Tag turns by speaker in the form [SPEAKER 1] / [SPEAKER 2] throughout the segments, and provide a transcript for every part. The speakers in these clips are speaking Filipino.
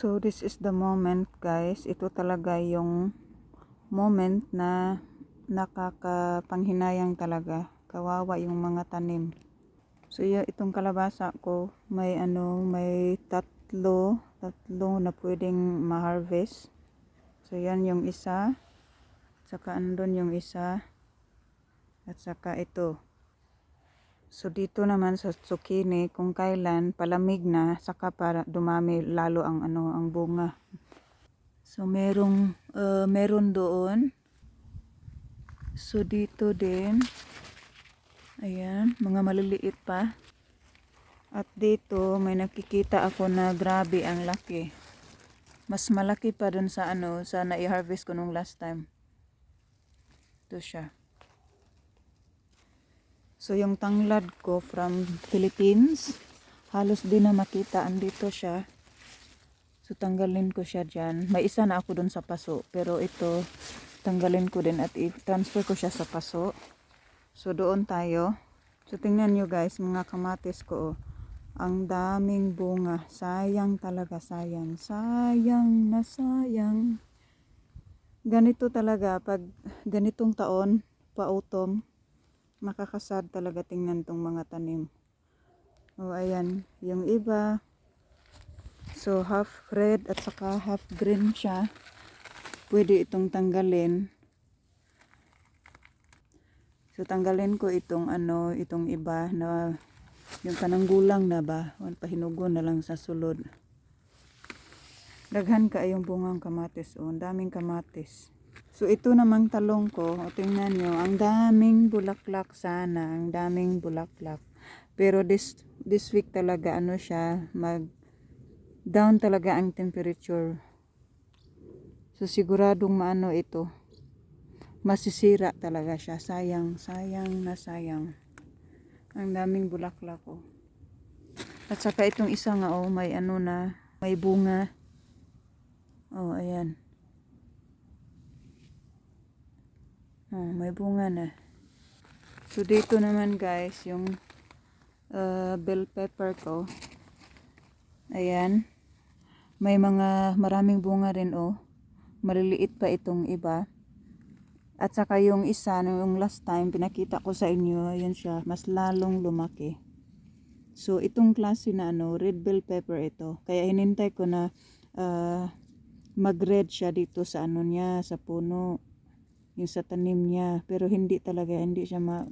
[SPEAKER 1] So this is the moment guys. Ito talaga yung moment na nakakapanghinayang talaga. Kawawa yung mga tanim. So y- itong kalabasa ko may ano may tatlo tatlo na pwedeng ma-harvest. So yan yung isa. Saka andun yung isa. At saka ito. So dito naman sa zucchini kung kailan palamig na saka para dumami lalo ang ano ang bunga. So merong uh, meron doon. So dito din. Ayan, mga maliliit pa. At dito may nakikita ako na grabe ang laki. Mas malaki pa dun sa ano, sa na-harvest ko nung last time. Ito siya. So yung tanglad ko from Philippines, halos di na makita andito siya. So tanggalin ko siya dyan. May isa na ako dun sa paso, pero ito tanggalin ko din at i-transfer ko siya sa paso. So doon tayo. So tingnan nyo guys, mga kamatis ko. Oh. Ang daming bunga. Sayang talaga, sayang. Sayang na sayang. Ganito talaga pag ganitong taon, pa-autumn, makakasad talaga tingnan tong mga tanim. O ayan, yung iba. So half red at saka half green siya. Pwede itong tanggalin. So tanggalin ko itong ano, itong iba na yung kananggulang na ba, pahinugo na lang sa sulod. Daghan ka yung bungang kamatis o, daming kamatis. So ito namang talong ko, tingnan nyo, ang daming bulaklak sana, ang daming bulaklak. Pero this this week talaga ano siya, mag down talaga ang temperature. So siguradong maano ito. Masisira talaga siya. Sayang, sayang na sayang. Ang daming bulaklak ko. At saka itong isa nga oh, may ano na, may bunga. Oh, ayan. Oh, may bunga na. So dito naman guys, yung uh, bell pepper ko. Ayan. May mga maraming bunga rin oh. Maliliit pa itong iba. At saka yung isa, yung last time, pinakita ko sa inyo, yun siya, mas lalong lumaki. So, itong klase na ano, red bell pepper ito. Kaya hinintay ko na uh, mag-red siya dito sa ano niya, sa puno. Yung sa tanim niya. Pero hindi talaga, hindi siya ma...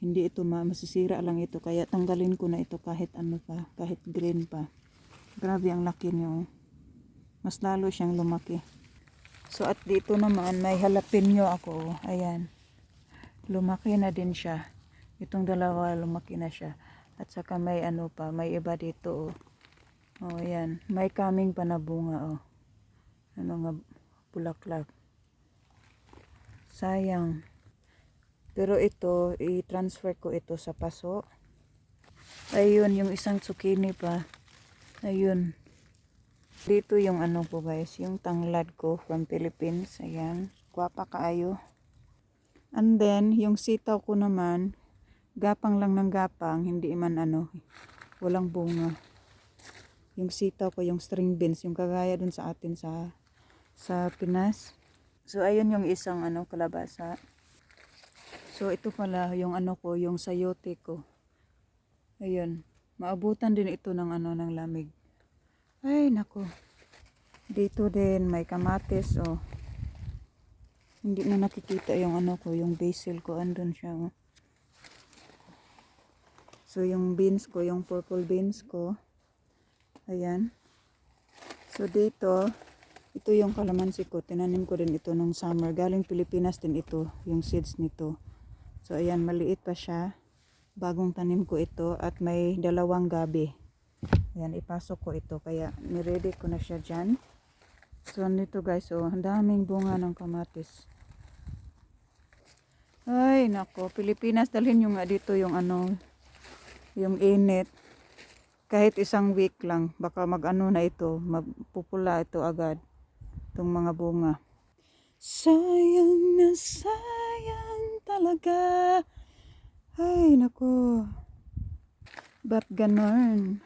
[SPEAKER 1] Hindi ito ma, masisira lang ito. Kaya tanggalin ko na ito kahit ano pa, kahit green pa. Grabe ang laki niyo. Mas lalo siyang lumaki. So at dito naman may jalapeno ako. Ayan. Lumaki na din siya. Itong dalawa lumaki na siya. At saka may ano pa, may iba dito oh. Oh, ayan. May kaming pa na bunga oh. Ano nga bulaklak. Sayang. Pero ito, i-transfer ko ito sa paso. Ayun, yung isang zucchini pa. Ayun. Dito yung ano po guys, yung tanglad ko from Philippines. Ayan, guwapa kaayo. And then, yung sitaw ko naman, gapang lang ng gapang, hindi man ano, walang bunga. Yung sitaw ko, yung string beans, yung kagaya dun sa atin sa sa Pinas. So, ayun yung isang ano, kalabasa. So, ito pala yung ano ko, yung sayote ko. Ayun. Maabutan din ito ng ano, ng lamig. Ay, nako. Dito din may kamatis, oh. Hindi na nakikita yung ano ko, yung basil ko. Andun siya, oh. So, yung beans ko, yung purple beans ko. Ayan. So, dito, ito yung kalamansi ko. Tinanim ko din ito nung summer. Galing Pilipinas din ito, yung seeds nito. So, ayan, maliit pa siya. Bagong tanim ko ito at may dalawang gabi. Ayan, ipasok ko ito. Kaya, niready ko na siya dyan. So, nito guys, oh, ang daming bunga ng kamatis. Ay, nako. Pilipinas, dalhin nyo nga dito yung ano, yung init. Kahit isang week lang, baka mag-ano na ito, magpupula ito agad. Itong mga bunga. Sayang na sayang talaga. Ay, nako. Ba't ganon?